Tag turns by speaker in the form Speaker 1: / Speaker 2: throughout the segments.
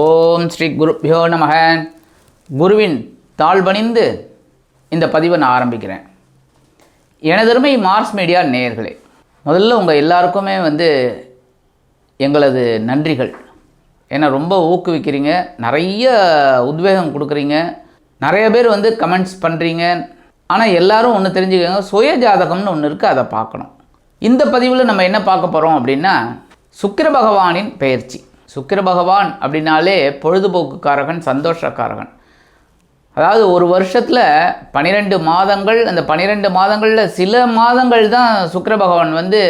Speaker 1: ஓம் ஸ்ரீ குருப்பியோ நமக. குருவின் தாழ்பணிந்து இந்த பதிவை நான் ஆரம்பிக்கிறேன். எனதருமை மார்ஸ் மீடியா நேயர்களே முதல்ல உங்கள் எல்லாருக்குமே வந்து எங்களது நன்றிகள். ஏன்னா ரொம்ப ஊக்குவிக்கிறீங்க நிறைய உத்வேகம் கொடுக்குறீங்க நிறைய பேர் வந்து கமெண்ட்ஸ் பண்ணுறீங்க ஆனால் எல்லாரும் ஒன்று தெரிஞ்சுக்கோங்க சுய ஜாதகம்னு ஒன்று இருக்குது அதை பார்க்கணும். இந்த பதிவில் நம்ம என்ன பார்க்க போகிறோம் அப்படின்னா சுக்கிர பகவானின் பெயர்ச்சி. சுக்கிர பகவான் அப்படின்னாலே பொழுதுபோக்குக்காரகன் சந்தோஷக்காரகன். அதாவது ஒரு வருஷத்தில் பன்னிரெண்டு மாதங்கள் அந்த பன்னிரெண்டு மாதங்களில் சில மாதங்கள் தான் சுக்கிர பகவான் வந்து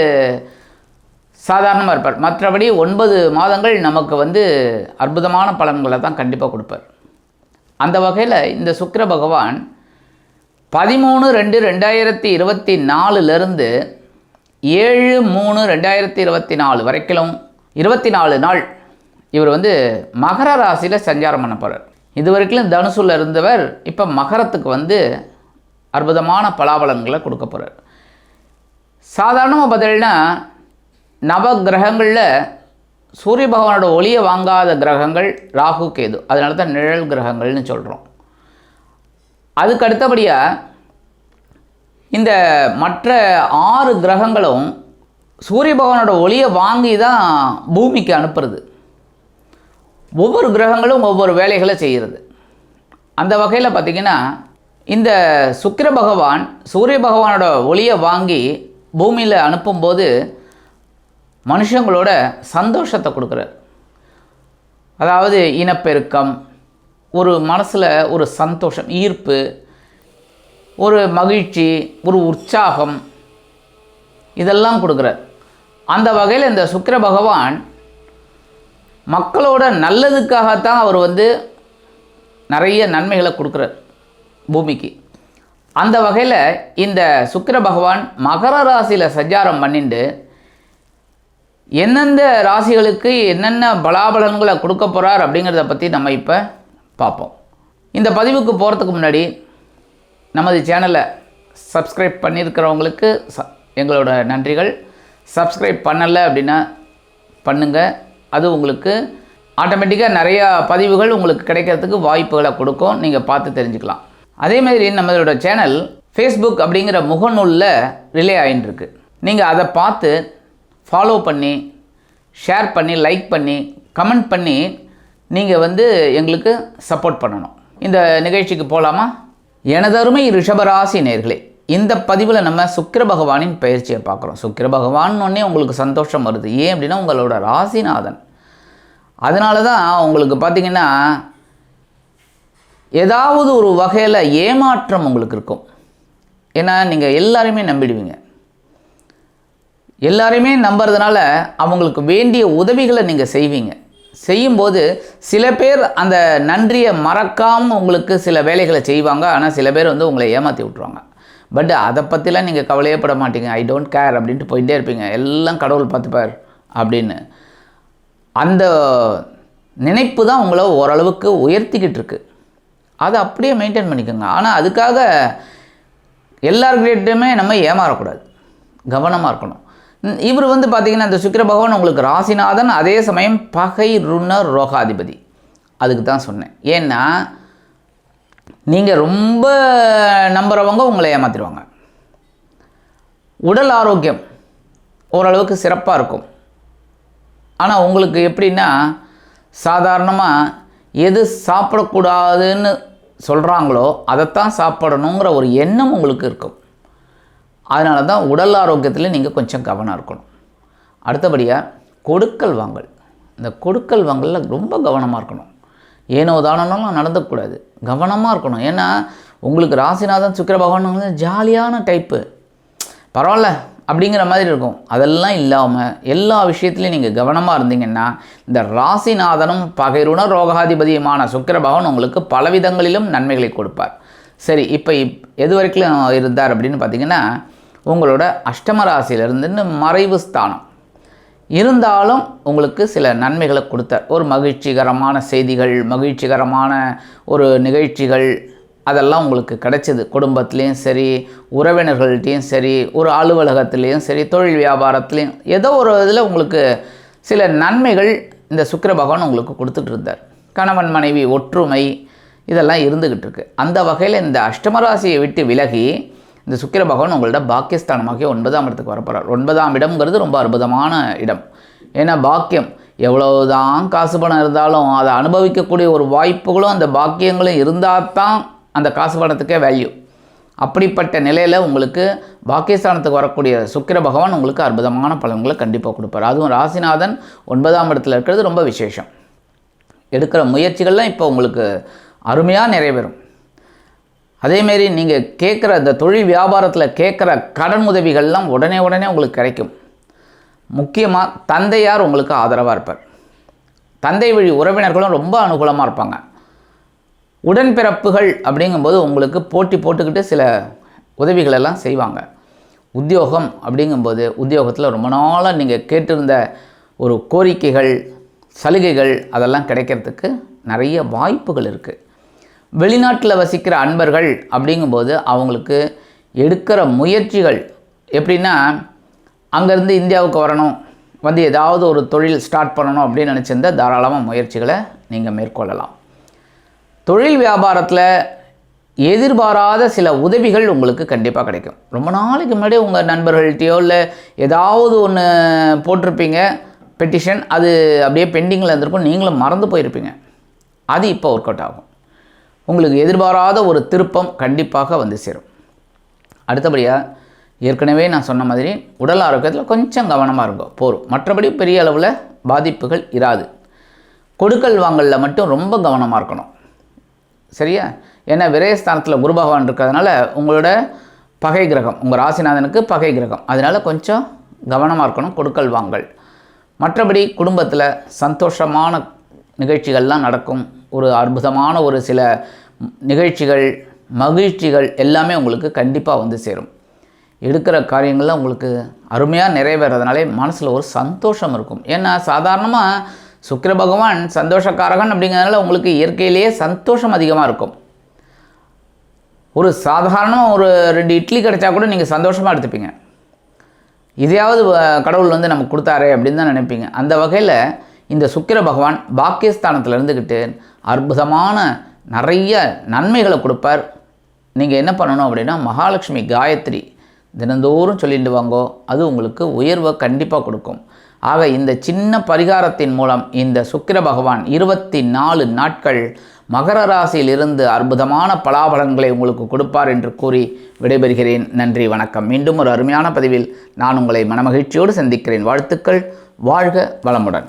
Speaker 1: சாதாரணமாக இருப்பார். மற்றபடி ஒன்பது மாதங்கள் நமக்கு வந்து அற்புதமான பலன்களை தான் கண்டிப்பாக கொடுப்பார். அந்த வகையில் இந்த சுக்கிர பகவான் பதிமூணு ரெண்டு ரெண்டாயிரத்தி இருபத்தி நாலுலேருந்து ஏழு மூணு ரெண்டாயிரத்தி இருபத்தி நாலு வரைக்கும் இருபத்தி நாலு நாள் இவர் வந்து மகர ராசியில் சஞ்சாரம் பண்ண போகிறார் இது வரைக்கும் தனுசுல இருந்தவர் இப்போ மகரத்துக்கு வந்து அற்புதமான பலாபலன்களை கொடுக்க போகிறார் சாதாரணமாக பார்த்தீங்கன்னா நவ கிரகங்களில் சூரிய பகவானோட ஒளியை வாங்காத கிரகங்கள் ராகு கேது. அதனால தான் நிழல் கிரகங்கள்னு சொல்கிறோம் அதுக்கு அடுத்தபடியாக இந்த மற்ற ஆறு கிரகங்களும் சூரிய பகவானோட ஒளியை வாங்கி தான் பூமிக்கு அனுப்புறது. ஒவ்வொரு கிரகங்களும் ஒவ்வொரு வேலைகளை செய்கிறது. அந்த வகையில் பார்த்திங்கன்னா இந்த சுக்கிர பகவான் சூரிய பகவானோட ஒளியை வாங்கி பூமியில் அனுப்பும்போது மனுஷங்களோட சந்தோஷத்தை கொடுக்குறார். அதாவது இனப்பெருக்கம் ஒரு மனசில் ஒரு சந்தோஷம் ஈர்ப்பு ஒரு மகிழ்ச்சி ஒரு உற்சாகம் இதெல்லாம் கொடுக்குறார். அந்த வகையில் இந்த சுக்கிர பகவான் மக்களோட நல்லதுக்காகத்தான் அவர் வந்து நிறைய நன்மைகளை கொடுக்குறார் பூமிக்கு. அந்த வகையில் இந்த சுக்கர பகவான் மகர ராசியில் சஞ்சாரம் பண்ணிட்டு எந்தெந்த ராசிகளுக்கு என்னென்ன பலாபலன்களை கொடுக்க போகிறார் அப்படிங்கிறத பற்றி நம்ம இப்போ பார்ப்போம். இந்த பதிவுக்கு போகிறதுக்கு முன்னாடி நமது சேனலை சப்ஸ்கிரைப் பண்ணியிருக்கிறவங்களுக்கு ச எங்களோட நன்றிகள். சப்ஸ்கிரைப் பண்ணலை அப்படின்னா பண்ணுங்கள் அது உங்களுக்கு ஆட்டோமேட்டிக்காக நிறையா பதிவுகள் உங்களுக்கு கிடைக்கிறதுக்கு வாய்ப்புகளை கொடுக்கும். நீங்கள் பார்த்து தெரிஞ்சுக்கலாம். அதே மாதிரி நம்மளோட சேனல் ஃபேஸ்புக் அப்படிங்கிற முகநூலில் ரிலே ஆகிட்டுருக்கு நீங்கள் அதை பார்த்து ஃபாலோ பண்ணி ஷேர் பண்ணி லைக் பண்ணி கமெண்ட் பண்ணி நீங்கள் வந்து எங்களுக்கு சப்போர்ட் பண்ணணும். இந்த நிகழ்ச்சிக்கு போகலாமா எனதருமை ரிஷபராசி நேர்களே இந்த பதிவில் நம்ம சுக்கிர பகவானின் பயிற்சியை பார்க்குறோம். சுக்கிர பகவான்னொடனே உங்களுக்கு சந்தோஷம் வருது. ஏன் அப்படின்னா உங்களோட ராசிநாதன். அதனால தான் உங்களுக்கு பார்த்தீங்கன்னா ஏதாவது ஒரு வகையில் ஏமாற்றம் உங்களுக்கு இருக்கும். ஏன்னா நீங்கள் எல்லாருமே நம்பிடுவீங்க. எல்லாருமே நம்புறதுனால அவங்களுக்கு வேண்டிய உதவிகளை நீங்கள் செய்வீங்க. செய்யும்போது சில பேர் அந்த நன்றியை மறக்காமல் உங்களுக்கு சில வேலைகளை செய்வாங்க. ஆனால் சில பேர் வந்து உங்களை ஏமாற்றி விட்ருவாங்க பட் அதை பற்றிலாம் நீங்கள் கவலையே பட மாட்டீங்க. ஐ டோன்ட் கேர் அப்படின்ட்டு போயிட்டே இருப்பீங்க. எல்லாம் கடவுள் பார்த்துப்பார் அப்படின்னு. அந்த நினைப்பு தான் உங்களை ஓரளவுக்கு உயர்த்திக்கிட்டு இருக்கு. அதை அப்படியே மெயின்டைன் பண்ணிக்கோங்க. ஆனால் அதுக்காக எல்லார்கிட்டையுமே நம்ம ஏமாறக்கூடாது. கவனமாக இருக்கணும். இவர் வந்து பார்த்திங்கன்னா இந்த சுக்கிர பகவான் உங்களுக்கு ராசிநாதன் அதே சமயம் பகை ருண ரோகாதிபதி. அதுக்கு தான் சொன்னேன். ஏன்னா நீங்கள் ரொம்ப நம்புகிறவங்க உங்களை ஏமாற்றிடுவாங்க உடல் ஆரோக்கியம் ஓரளவுக்கு சிறப்பாக இருக்கும். ஆனால் உங்களுக்கு எப்படின்னா சாதாரணமாக எது சாப்பிடக்கூடாதுன்னு சொல்கிறாங்களோ அதைத்தான் சாப்பிடணுங்கிற ஒரு எண்ணம் உங்களுக்கு இருக்கும். அதனால தான் உடல் ஆரோக்கியத்தில் நீங்கள் கொஞ்சம் கவனம் இருக்கணும். அடுத்தபடியாக கொடுக்கல் வாங்கல். இந்த கொடுக்கல் வாங்கலில் ரொம்ப கவனமாக இருக்கணும். ஏனோ தானோலாம் நடந்துக்கூடாது கவனமாக இருக்கணும். ஏன்னா உங்களுக்கு ராசிநாதன் சுக்கிர பகவான் வந்து ஜாலியான டைப்பு பரவாயில்ல அப்படிங்கிற மாதிரி இருக்கும். அதெல்லாம் இல்லாமல் எல்லா விஷயத்துலையும் நீங்கள் கவனமாக இருந்தீங்கன்னா இந்த ராசிநாதனும் பகைருண ரோகாதிபதியுமான சுக்கிர பகவான் உங்களுக்கு பலவிதங்களிலும் நன்மைகளை கொடுப்பார். சரி இப்போ இப் எது வரைக்கும் இருந்தார் அப்படின்னு பார்த்தீங்கன்னா உங்களோட அஷ்டம ராசியிலிருந்து மறைவு ஸ்தானம். இருந்தாலும் உங்களுக்கு சில நன்மைகளை கொடுத்தார். ஒரு மகிழ்ச்சிகரமான செய்திகள் மகிழ்ச்சிகரமான ஒரு நிகழ்ச்சிகள் அதெல்லாம் உங்களுக்கு கிடைச்சிது. குடும்பத்துலேயும் சரி உறவினர்கள்ட்டையும் சரி ஒரு அலுவலகத்துலேயும் சரி தொழில் வியாபாரத்துலேயும் ஏதோ ஒரு இதில் உங்களுக்கு சில நன்மைகள் இந்த சுக்கர பகவான் உங்களுக்கு கொடுத்துட்டு இருந்தார். கணவன் மனைவி ஒற்றுமை இதெல்லாம் இருந்துக்கிட்டு இருக்கு. அந்த வகையில் இந்த அஷ்டமராசியை விட்டு விலகி இந்த சுக்கிர பகவான் உங்களோட பாக்கியஸ்தானமாகிய ஒன்பதாம் இடத்துக்கு வரப்போகிறார் ஒன்பதாம் இடம்ங்கிறது ரொம்ப அற்புதமான இடம். ஏன்னா பாக்கியம் எவ்வளவுதான் காசு பணம் இருந்தாலும் அதை அனுபவிக்கக்கூடிய ஒரு வாய்ப்புகளும் அந்த பாக்கியங்களும் இருந்தால் தான் அந்த காசு பணத்துக்கே வேல்யூ அப்படிப்பட்ட நிலையில் உங்களுக்கு பாக்கியஸ்தானத்துக்கு வரக்கூடிய சுக்கிர பகவான் உங்களுக்கு அற்புதமான பலன்களை கண்டிப்பாக கொடுப்பார். அதுவும் ராசிநாதன் ஒன்பதாம் இடத்துல இருக்கிறது ரொம்ப விசேஷம். எடுக்கிற முயற்சிகள்லாம் இப்போ உங்களுக்கு அருமையாக நிறைவேறும். அதேமாரி நீங்கள் கேட்குற இந்த தொழில் வியாபாரத்தில் கேட்குற கடன் உதவிகள்லாம் உடனே உடனே உங்களுக்கு கிடைக்கும். முக்கியமாக தந்தையார் உங்களுக்கு ஆதரவாக இருப்பார். தந்தை வழி உறவினர்களும் ரொம்ப அனுகூலமாக இருப்பாங்க. உடன்பிறப்புகள் அப்படிங்கும்போது உங்களுக்கு போட்டி போட்டுக்கிட்டு சில உதவிகளெல்லாம் செய்வாங்க. உத்தியோகம் அப்படிங்கும்போது உத்தியோகத்தில் ரொம்ப நாளாக நீங்கள் கேட்டிருந்த ஒரு கோரிக்கைகள் சலுகைகள் அதெல்லாம் கிடைக்கிறதுக்கு நிறைய வாய்ப்புகள் இருக்குது வெளிநாட்டில் வசிக்கிற அன்பர்கள் அப்படிங்கும்போது அவங்களுக்கு எடுக்கிற முயற்சிகள் எப்படின்னா அங்கேருந்து இந்தியாவுக்கு வரணும் வந்து ஏதாவது ஒரு தொழில் ஸ்டார்ட் பண்ணணும் அப்படின்னு நினச்சிருந்தா தாராளமாக முயற்சிகளை நீங்கள் மேற்கொள்ளலாம். தொழில் வியாபாரத்தில் எதிர்பாராத சில உதவிகள் உங்களுக்கு கண்டிப்பாக கிடைக்கும். ரொம்ப நாளைக்கு முன்னாடி உங்கள் நண்பர்கள்ட்டையோ இல்லை ஏதாவது ஒன்று போட்டிருப்பீங்க பெட்டிஷன் அது அப்படியே பெண்டிங்கில் இருந்திருக்கும் நீங்களும் மறந்து போயிருப்பீங்க. அது இப்போ ஒர்க் அவுட் ஆகும். உங்களுக்கு எதிர்பாராத ஒரு திருப்பம் கண்டிப்பாக வந்து சேரும். அடுத்தபடியாக ஏற்கனவே நான் சொன்ன மாதிரி உடல் ஆரோக்கியத்தில் கொஞ்சம் கவனமாக இருக்கும் போரும். மற்றபடி பெரிய அளவில் பாதிப்புகள் இராது. கொடுக்கல் வாங்கலில் மட்டும் ரொம்ப கவனமாக இருக்கணும். சரியா? ஏன்னா விரயஸ்தானத்தில் குரு பகவான் இருக்கிறதுனால உங்களோட பகை கிரகம் உங்கள் ராசிநாதனுக்கு பகை கிரகம். அதனால் கொஞ்சம் கவனமாக இருக்கணும் கொடுக்கல் வாங்கல். மற்றபடி குடும்பத்தில் சந்தோஷமான நிகழ்ச்சிகள்லாம் நடக்கும். ஒரு அற்புதமான ஒரு சில நிகழ்ச்சிகள் மகிழ்ச்சிகள் எல்லாமே உங்களுக்கு கண்டிப்பாக வந்து சேரும். எடுக்கிற காரியங்கள்லாம் உங்களுக்கு அருமையாக நிறைவேறதுனாலே மனசில் ஒரு சந்தோஷம் இருக்கும். ஏன்னா சாதாரணமாக சுக்கிர பகவான் சந்தோஷக்காரகன் அப்படிங்கிறதுனால உங்களுக்கு இயற்கையிலேயே சந்தோஷம் அதிகமாக இருக்கும். ஒரு சாதாரணமாக ஒரு ரெண்டு இட்லி கிடைச்சா கூட நீங்கள் சந்தோஷமாக எடுத்துப்பீங்க. இதையாவது கடவுள் வந்து நமக்கு கொடுத்தாரே அப்படின்னு தான் நினைப்பீங்க. அந்த வகையில் இந்த சுக்கிர பகவான் பாக்கியஸ்தானத்தில் இருந்துக்கிட்டு அற்புதமான நிறைய நன்மைகளை கொடுப்பார். நீங்கள் என்ன பண்ணணும் அப்படின்னா மகாலட்சுமி காயத்ரி தினந்தோறும் சொல்லிட்டு வாங்கோ. அது உங்களுக்கு உயர்வை கண்டிப்பாக கொடுக்கும். ஆக இந்த சின்ன பரிகாரத்தின் மூலம் இந்த சுக்கிர பகவான் இருபத்தி நாலு நாட்கள் மகர ராசியில் இருந்து அற்புதமான பலாபலன்களை உங்களுக்கு கொடுப்பார் என்று கூறி விடைபெறுகிறேன். நன்றி வணக்கம். மீண்டும் ஒரு அருமையான பதிவில் நான் உங்களை மனமகிழ்ச்சியோடு சந்திக்கிறேன். வாழ்த்துக்கள். வாழ்க வளமுடன்.